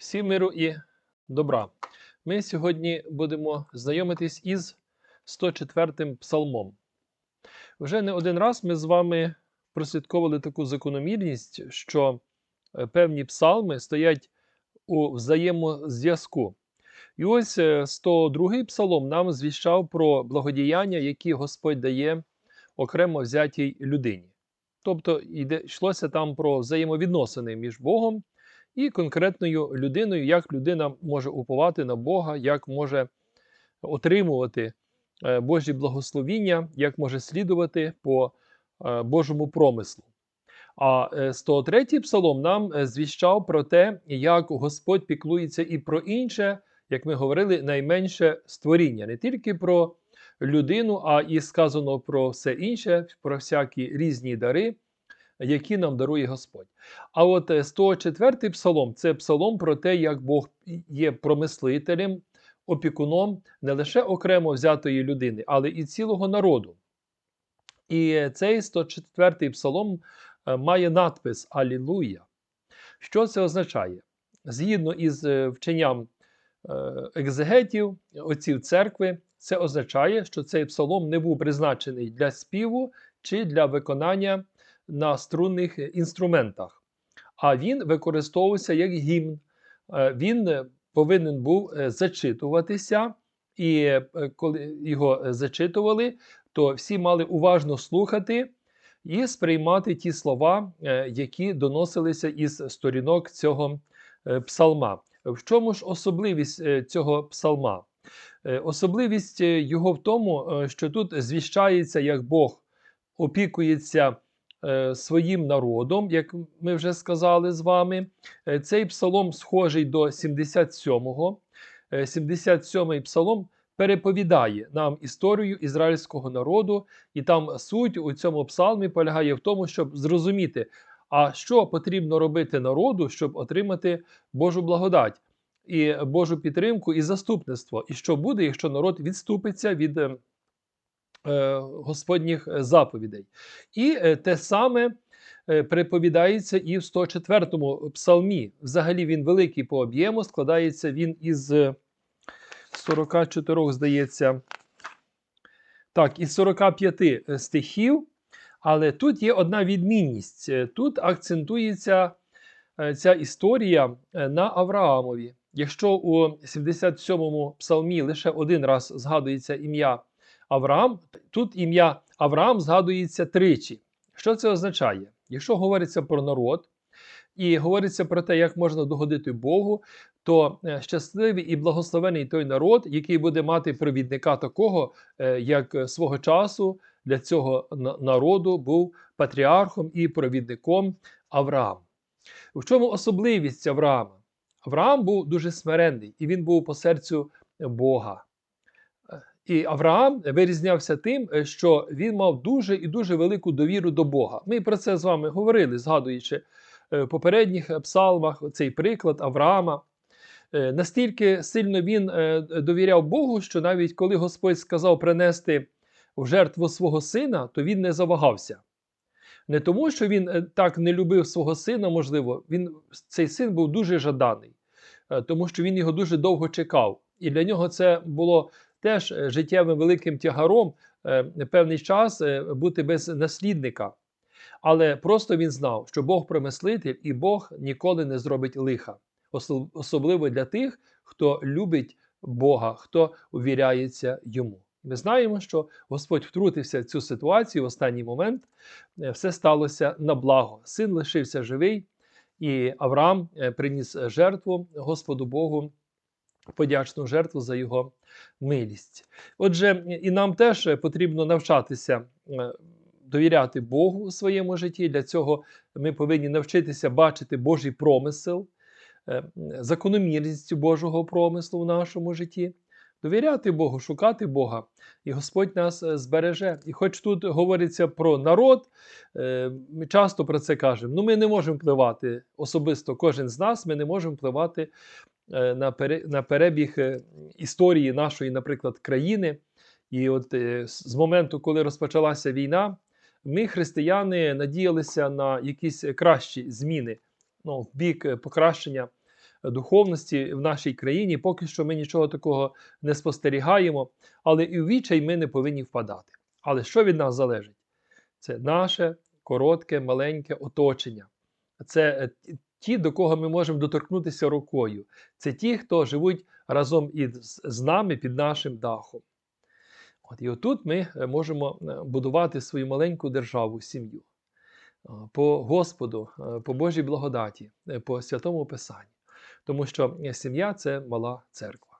Всім миру і добра. Ми сьогодні будемо знайомитись із 104 псалмом. Вже не один раз ми з вами прослідковували таку закономірність, що е, певні псалми стоять у взаємозв'язку. І ось е, 102 псалом нам звіщав про благодіяння, які Господь дає окремо взятій людині. Тобто йшлося там про взаємовідносини між Богом і конкретною людиною, як людина може уповати на Бога, як може отримувати е, Божі благословіння, як може слідувати по е, Божому промислу. А е, 103 псалом нам е, звіщав про те, як Господь піклується і про інше, як ми говорили, найменше створіння, не тільки про людину, а і сказано про все інше, про всякі різні дари, які нам дарує Господь. А от е, 104 псалом це псалом про те, як Бог є промислителем, опікуном не лише окремо взятої людини, але і цілого народу. І цей 104 псалом е, має надпис Алілуя. Що це означає? Згідно із е, вченням е, екзегетів, отців церкви, це означає, що цей псалом не був призначений для співу чи для виконання на струнних інструментах, а він використовувався як гімн. Е, Він е, повинен був е, зачитуватися, і е, коли його е, зачитували, то всі мали уважно слухати і сприймати ті слова, е, які доносилися із сторінок цього е, псалма. В чому ж особливість е, цього псалма? Е, Особливість е, його в тому, е, що тут звіщається, як Бог опікується е, своїм народом, як ми вже сказали з вами. Е, Цей псалом схожий до 77-го. Е, 77-й псалом переповідає нам історію ізраїльського народу, і там суть у цьому псалмі полягає в тому, щоб зрозуміти, а що потрібно робити народу, щоб отримати Божу благодать і Божу підтримку і заступництво. І що буде, якщо народ відступиться від е, е, Господніх заповідей. І е, те саме е, приповідається і в 104-му псалмі. Взагалі він великий по об'єму, складається він із е, 44, здається, так, із 45 стихів. Але тут є одна відмінність. Е, Тут акцентується е, ця історія е, на Авраамові. Якщо у 77-му псалмі лише один раз згадується ім'я Авраам, тут ім'я Авраам згадується тричі. Що це означає? Якщо говориться про народ і говориться про те, як можна догодити Богу, то е, щасливий і благословений той народ, який буде мати провідника такого, е, як е, свого часу для цього народу був патріархом і провідником Авраам. В чому особливість Авраама? Авраам був дуже смиренний, і він був по серцю Бога. І Авраам вирізнявся тим, е, що він мав дуже і дуже велику довіру до Бога. Ми про це з вами говорили, згадуючи е, в попередніх е, псалмах цей приклад Авраама. Настільки сильно він довіряв Богу, що навіть коли Господь сказав принести в жертву свого сина, то він не завагався. Не тому, що він так не любив свого сина, можливо, він, цей син був дуже жаданий, тому що він його дуже довго чекав. І для нього це було теж е, життєвим великим тягаром е, певний час е, бути без наслідника. Але просто він знав, що Бог промислитель і Бог ніколи не зробить лиха, особливо для тих, хто любить Бога, хто увіряється йому. Ми знаємо, що Господь втрутився в цю ситуацію в останній момент. Все сталося на благо. Син лишився живий, і Авраам приніс жертву Господу Богу, подячну жертву за його милість. Отже, і нам теж потрібно навчатися е, довіряти Богу у своєму житті. Для цього ми повинні навчитися бачити Божий промисел, е, закономірність Божого промислу в нашому житті. Довіряти Богу, шукати Бога, і Господь нас е, збереже. І хоч тут говориться про народ, ми часто про це кажемо. Ну, ми не можемо впливати особисто, кожен з нас, ми не можемо впливати на, пере, на перебіг е, історії нашої, наприклад, країни. І от е, з моменту, коли розпочалася війна, ми, християни, надіялися на якісь кращі зміни ну, в бік е, покращення духовності в нашій країні. Поки що ми нічого такого не спостерігаємо, але і в відчай ми не повинні впадати. Але що від нас залежить? Це наше коротке, маленьке оточення. Це е, ті- до кого ми можемо доторкнутися рукою. Це ті, хто живуть разом із з нами під нашим дахом. От, і отут ми е, можемо е, будувати свою маленьку державу, сім'ю. По Господу, е, по Божій благодаті, по святому Писанню. Тому що сім'я це мала церква.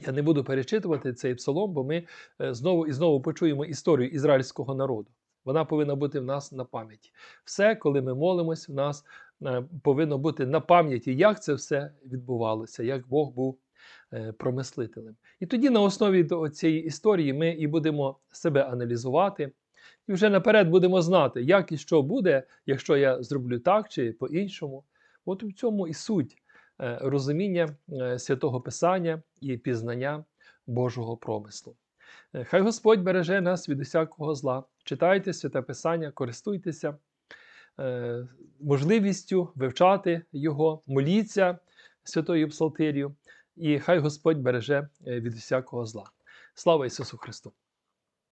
Я не буду перечитувати цей псалом, бо ми знову і знову почуємо історію ізраїльського народу. Вона повинна бути в нас на пам'яті. Все, коли ми молимось, в нас е, повинно бути на пам'яті, як це все відбувалося, як Бог був е, промислителем. І тоді на основі цієї історії ми і будемо себе аналізувати, і вже наперед будемо знати, як і що буде, якщо я зроблю так чи по-іншому. От у цьому і суть е, розуміння святого Писання і пізнання Божого промислу. Е, Хай Господь береже нас від усякого зла. Читайте святе Писання, користуйтеся е, можливістю вивчати його, моліться святою Псалтирію, і хай Господь береже е, від усякого зла. Слава Ісусу Христу!